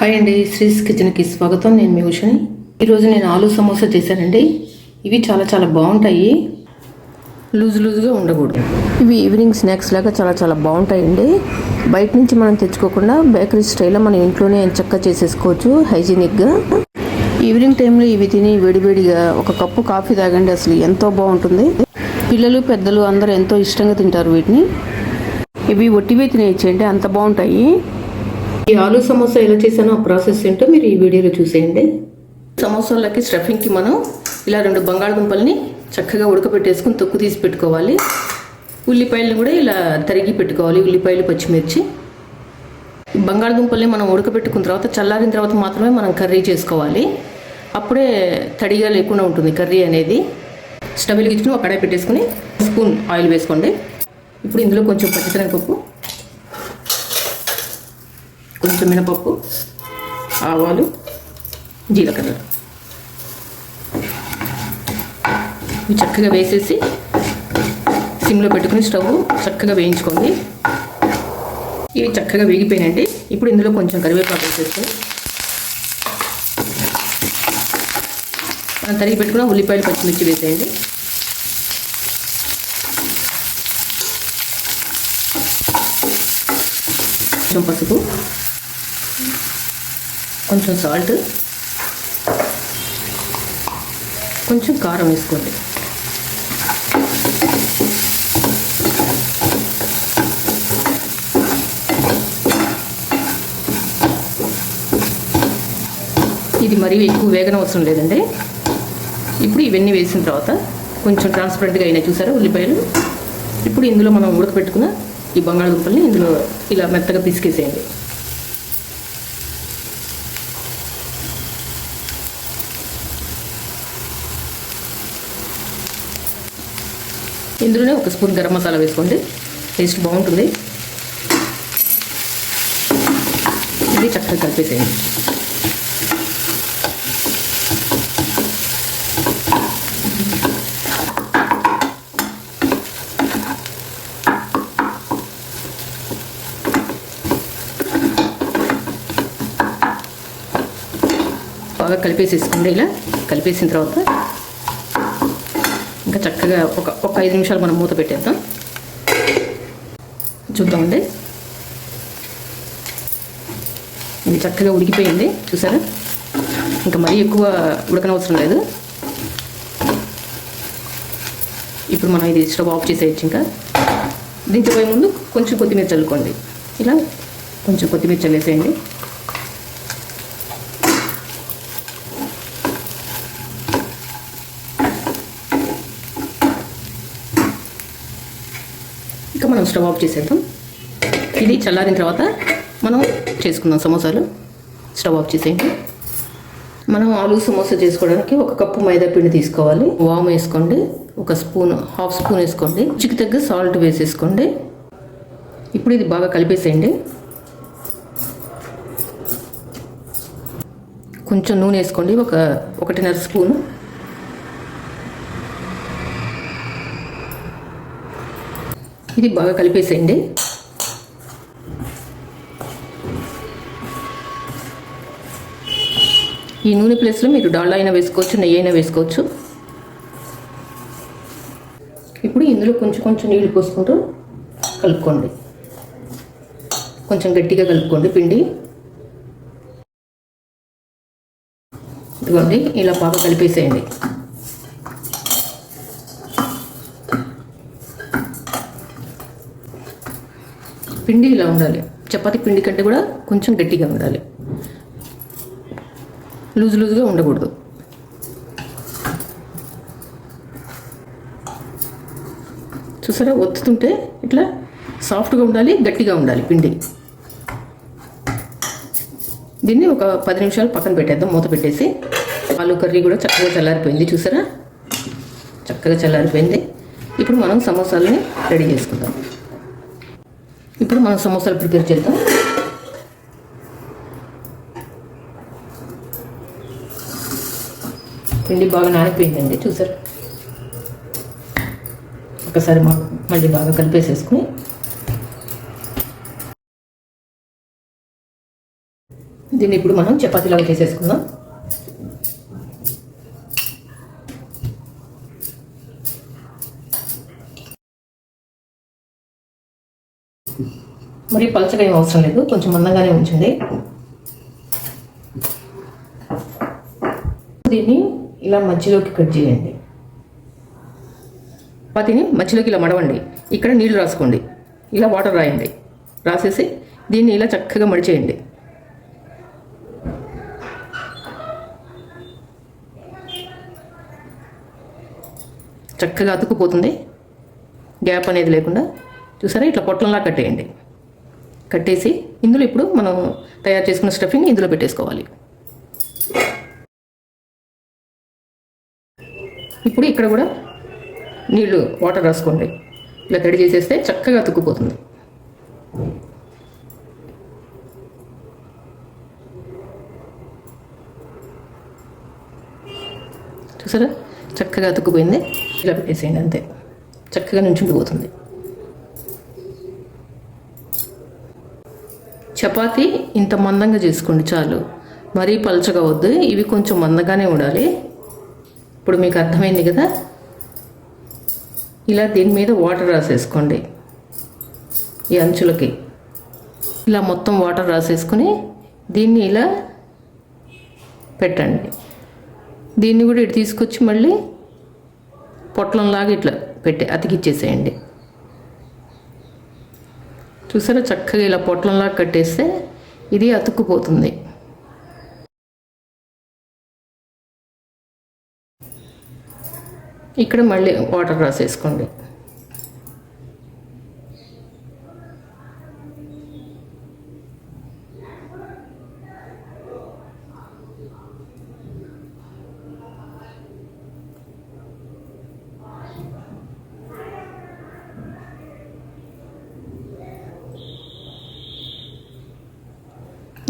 Hi అండి శ్రీస్ కిచెన్కి స్వాగతం. నేను మీ ఉషని. ఈరోజు నేను ఆలూ సమోసా చేశానండి. ఇవి చాలా చాలా బాగుంటాయి. లూజ్ లూజ్గా ఉండకూడదు. ఇవి ఈవినింగ్ స్నాక్స్ లాగా చాలా చాలా బాగుంటాయండి. బయట నుంచి మనం తెచ్చుకోకుండా బేకరీ స్టైల్లో మనం ఇంట్లోనే చక్కగా చేసేసుకోవచ్చు హైజీనిక్గా. ఈవినింగ్ టైంలో ఇవి తిని వేడివేడిగా ఒక కప్పు కాఫీ తాగండి అసలు ఎంతో బాగుంటుంది. పిల్లలు పెద్దలు అందరూ ఎంతో ఇష్టంగా తింటారు వీటిని. ఇవి ఒట్టివే తినేయచ్చండి అంత బాగుంటాయి. ఈ ఆలూ సమోసా ఎలా చేశానో ఆ ప్రాసెస్ ఏంటో మీరు ఈ వీడియోలో చూసేయండి. సమోసాలకి స్టఫింగ్కి మనం ఇలా రెండు బంగాళదుంపల్ని చక్కగా ఉడకబెట్టేసుకుని తొక్కు తీసి పెట్టుకోవాలి. ఉల్లిపాయలను కూడా ఇలా తరిగి పెట్టుకోవాలి. ఉల్లిపాయలు పచ్చిమిర్చి. బంగాళదుంపల్ని మనం ఉడకబెట్టుకున్న తర్వాత చల్లారిన తర్వాత మాత్రమే మనం కర్రీ చేసుకోవాలి. అప్పుడే తడిగా లేకుండా ఉంటుంది కర్రీ అనేది. స్టవ్ వెలిగించుకుని ఒక కడాయి పెట్టేసుకుని స్పూన్ ఆయిల్ వేసుకోండి. ఇప్పుడు ఇందులో కొంచెం పచ్చిశనగపప్పు కొంచెం మినపప్పు ఆవాలు జీలకర్ర. ఇవి చక్కగా వేసేసి సిమ్లో పెట్టుకుని స్టవ్ చక్కగా వేయించుకోండి. ఇవి చక్కగా వేగిపోయినండి ఇప్పుడు ఇందులో కొంచెం కరివేపాకు వేసేసుకొని మనం తరిగి పెట్టుకున్న ఉల్లిపాయలు పచ్చిమిర్చి వేసేయండి. కొంచెం పసుపు. కొంచెం సాల్ట్ కొంచెం కారం వేసుకోండి. ఇది మరీ ఎక్కువ వేగన అవసరం లేదండి. ఇప్పుడు ఇవన్నీ వేసిన తర్వాత కొంచెం ట్రాన్స్పరెంట్గా అయినా చూసారా ఉల్లిపాయలు? ఇప్పుడు ఇందులో మనం ఉడకపెట్టుకున్న ఈ బంగాళదుంపల్ని ఇందులో ఇలా మెత్తగా పిసికేసేయండి. ఇందులోనే ఒక స్పూన్ గరం మసాలా వేసుకోండి. టేస్ట్ బాగుంటుంది. ఇది చక్కగా కలిపేసేయండి. బాగా కలిపేసేసుకోండి ఇలా. కలిపేసిన తర్వాత చక్కగా ఒక ఒక ఐదు నిమిషాలు మనం మూత పెట్టేద్దాం. చూద్దామండి ఇది చక్కగా ఉడికిపోయింది చూసారా? ఇంకా మరీ ఎక్కువ ఉడకనవసరం లేదు. ఇప్పుడు మనం ఇది స్టవ్ ఆఫ్ చేసేయచ్చు ఇంకా. దించిపోయే ముందు కొంచెం కొత్తిమీర చల్లుకోండి. ఇలా కొంచెం కొత్తిమీర చల్లేసేయండి. మనం స్టవ్ ఆఫ్ చేసేద్దాం. ఇది చల్లారిన తర్వాత మనం చేసుకుందాం సమోసాలు. స్టవ్ ఆఫ్ చేసేయండి. మనం ఆలు సమోసా చేసుకోవడానికి ఒక కప్పు మైదా పిండి తీసుకోవాలి. వామ్ వేసుకోండి. ఒక స్పూన్ హాఫ్ స్పూన్ వేసుకోండి. రుచికి తగ్గ సాల్ట్ వేసేసుకోండి. ఇప్పుడు ఇది బాగా కలిపేసేయండి. కొంచెం నూనె వేసుకోండి. ఒక ఒకటిన్నర స్పూను. ఇది బాగా కలిపేసేయండి. ఈ నూనె ప్లేస్లో మీరు డాల్డా అయినా వేసుకోవచ్చు నెయ్యి అయినా వేసుకోవచ్చు. ఇప్పుడు ఇందులో కొంచెం కొంచెం నీళ్ళు పోసుకుంటూ కలుపుకోండి. కొంచెం గట్టిగా కలుపుకోండి పిండి. ఇదిగోండి ఇలా బాగా కలిపేసేయండి. పిండి ఇలా ఉండాలి. చపాతి పిండి కంటే కూడా కొంచెం గట్టిగా ఉండాలి. లూజ్ లూజ్గా ఉండకూడదు. చూసారా? ఒత్తుతుంటే ఇట్లా సాఫ్ట్గా ఉండాలి గట్టిగా ఉండాలి పిండి. దీన్ని ఒక పది నిమిషాలు పక్కన పెట్టేద్దాం. మూత పెట్టేసి ఆలు కర్రీ కూడా చక్కగా చల్లారిపోయింది. చూసారా? చక్కగా చల్లారిపోయింది. ఇప్పుడు మనం సమోసాలని రెడీ చేసుకుందాం. ఇప్పుడు మనం సమోసాలు ప్రిపేర్ చేద్దాం. పిండి బాగా నానిపోయిందండి చూసారు? ఒకసారి మా- మళ్ళీ బాగా కలిపేసేసుకుని. దీన్ని ఇప్పుడు మనం చపాతీలాగా చేసేసుకుందాం. మరి పలచగా ఏం అవసరం లేదు. కొంచెం మందంగానే ఉంచండి. దీన్ని ఇలా మధ్యలోకి కట్ చేయండి. చపాతీని మధ్యలోకి ఇలా మడవండి. ఇక్కడ నీళ్ళు రాసుకోండి. ఇలా వాటర్ రాయండి. రాసేసి దీన్ని ఇలా చక్కగా మడిచేయండి చక్కగా అతుక్కుపోతుంది. గ్యాప్ అనేది లేకుండా. చూసారా? ఇట్లా పొట్లంలా కట్టేయండి. కట్టేసి ఇందులో ఇప్పుడు మనం తయారు చేసుకున్న స్టఫింగ్ ఇందులో పెట్టేసుకోవాలి. ఇప్పుడు ఇక్కడ కూడా నీళ్ళు వాటర్ రాసుకోండి. ఇలా తడి చేసేస్తే చక్కగా అతుక్కుపోతుంది చూసారా? చక్కగా అతుక్కుపోయింది ఇలా పెట్టేసేయండి అంతే. చక్కగా నుంచుండిపోతుంది. చపాతీ ఇంత మందంగా చేసుకోండి చాలు. మరీ పలచగా వద్దు. ఇవి కొంచెం మందగానే ఉండాలి. ఇప్పుడు మీకు అర్థమైంది కదా? ఇలా దీని మీద వాటర్ రాసేసుకోండి. ఈ అంచులకి. ఇలా మొత్తం వాటర్ రాసేసుకొని దీన్ని ఇలా పెట్టండి. దీన్ని కూడా ఇటు తీసుకొచ్చి మళ్ళీ పొట్లంలాగా ఇట్లా పెట్టి అతికిచ్చేసేయండి. చూసారా? చక్కగా ఇలా పొట్లంలా కట్టేస్తే ఇది అతుక్కుపోతుంది. ఇక్కడ మళ్ళీ వాటర్ రాసేసుకోండి.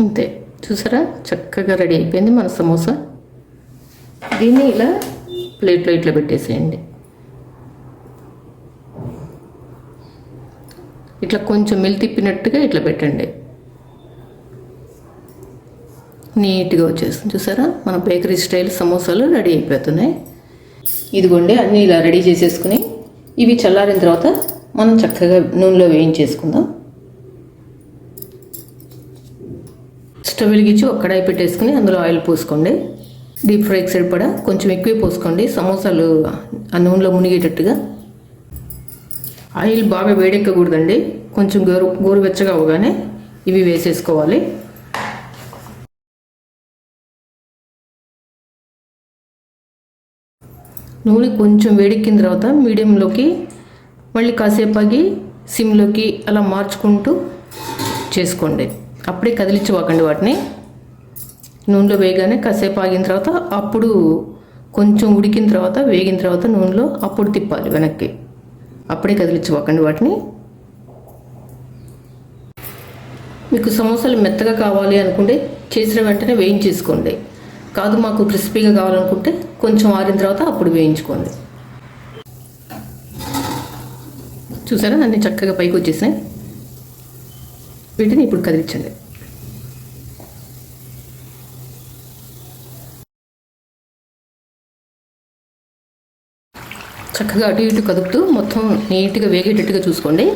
అంతే. చూసారా? చక్కగా రెడీ అయిపోయింది మన సమోసా. దీన్ని ఇలా ప్లేట్లో ఇట్లా పెట్టేసేయండి. ఇట్లా కొంచెం మిల్ తిప్పినట్టుగా ఇట్లా పెట్టండి. నీట్గా వచ్చేస్తుంది. చూసారా? మన బేకరీ స్టైల్ సమోసాలు రెడీ అయిపోతున్నాయి. ఇదిగోండి అన్నీ ఇలా రెడీ చేసేసుకుని ఇవి చల్లారిన తర్వాత మనం చక్కగా నూనెలో వేయించేసుకుందాం. స్టవ్ వెలిగించి ఒక్కడాయి పెట్టేసుకుని అందులో ఆయిల్ పోసుకోండి. డీప్ ఫ్రైకి సరిపడా కొంచెం ఎక్కువ పోసుకోండి. సమోసాలు ఆ నూనెలో మునిగేటట్టుగా. ఆయిల్ బాగా వేడెక్కకూడదండి. కొంచెం గోరు గోరువెచ్చగా అవగానే ఇవి వేసేసుకోవాలి. నూనె కొంచెం వేడెక్కిన తర్వాత మీడియంలోకి మళ్ళీ కాసేపు ఆగి సిమ్లోకి అలా మార్చుకుంటూ చేసుకోండి. అప్పుడే కదిలించుకోకండి వాటిని. నూనెలో వేయగానే కాసేపు ఆగిన తర్వాత అప్పుడు కొంచెం ఉడికిన తర్వాత వేగిన తర్వాత నూనెలో అప్పుడు తిప్పాలి వెనక్కి. అప్పుడే కదిలించుకోకండి వాటిని. మీకు సమోసాలు మెత్తగా కావాలి అనుకుంటే చేసిన వెంటనే వేయించేసుకోండి. కాదు మాకు క్రిస్పీగా కావాలనుకుంటే కొంచెం ఆరిన తర్వాత అప్పుడు వేయించుకోండి. చూసారా? అన్నీ చక్కగా పైకి వచ్చేసినాయి. వీటిని ఇప్పుడు కదిలించండి. చక్కగా అటు ఇటు కదుపుతూ మొత్తం నీట్గా వేగేటట్టుగా చూసుకోండి.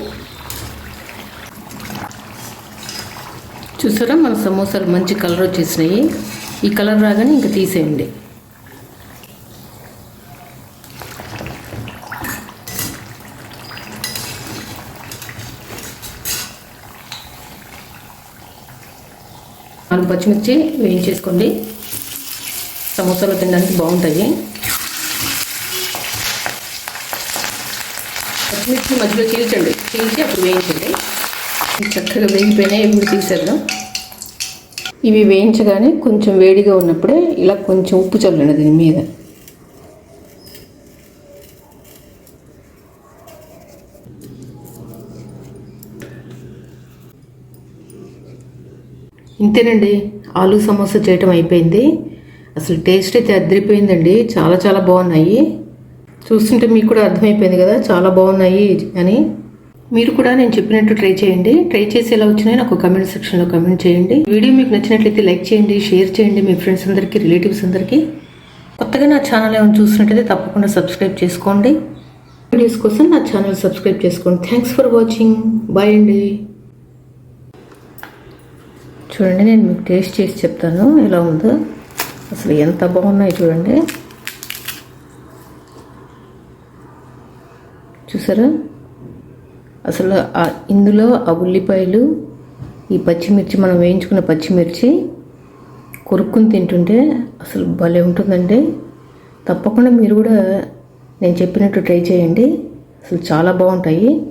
చూసారా మన సమోసాలు మంచి కలర్ వచ్చేసినాయి. ఈ కలర్ రాగానే ఇంకా తీసేయండి. నాలుగు పచ్చిమిర్చి వేయించేసుకోండి. సమోసాలు తినడానికి బాగుంటాయి. పచ్చిమిర్చి మధ్యలో చీల్చండి. చీల్చి అప్పుడు వేయించండి. చక్కగా వేగిపోయినాయి. ఇప్పుడు తీసేద్దాం. ఇవి వేయించగానే కొంచెం వేడిగా ఉన్నప్పుడే ఇలా కొంచెం ఉప్పు చల్లండి దీని మీద. ఇంతేనండి ఆలు సమోసా చేయటం అయిపోయింది. అసలు టేస్ట్ అయితే అదిరిపోయిందండి చాలా చాలా బాగున్నాయి. చూస్తుంటే మీకు కూడా అర్థమైపోయింది కదా చాలా బాగున్నాయి అని. మీరు కూడా నేను చెప్పినట్టు ట్రై చేయండి. ట్రై చేసి ఎలా వచ్చినాయి నాకు కమెంట్ సెక్షన్లో కమెంట్ చేయండి. వీడియో మీకు నచ్చినట్లయితే లైక్ చేయండి షేర్ చేయండి మీ ఫ్రెండ్స్ అందరికీ రిలేటివ్స్ అందరికీ. కొత్తగా నా ఛానల్ ఏమైనా చూసినట్లయితే తప్పకుండా సబ్స్క్రైబ్ చేసుకోండి. వీడియోస్ కోసం నా ఛానల్ సబ్స్క్రైబ్ చేసుకోండి. Thanks for watching. బాయ్ అండి. చూడండి నేను మీకు టేస్ట్ చేసి చెప్తాను. ఎలా ఉందో. అసలు ఎంత బాగున్నాయి చూడండి. చూసారా? అసలు ఇందులో ఆ ఉల్లిపాయలు ఈ పచ్చిమిర్చి మనం వేయించుకున్న పచ్చిమిర్చి కొరుక్కుని తింటుంటే అసలు భలే ఉంటుందండి. తప్పకుండా మీరు కూడా నేను చెప్పినట్టు ట్రై చేయండి. అసలు చాలా బాగుంటాయి.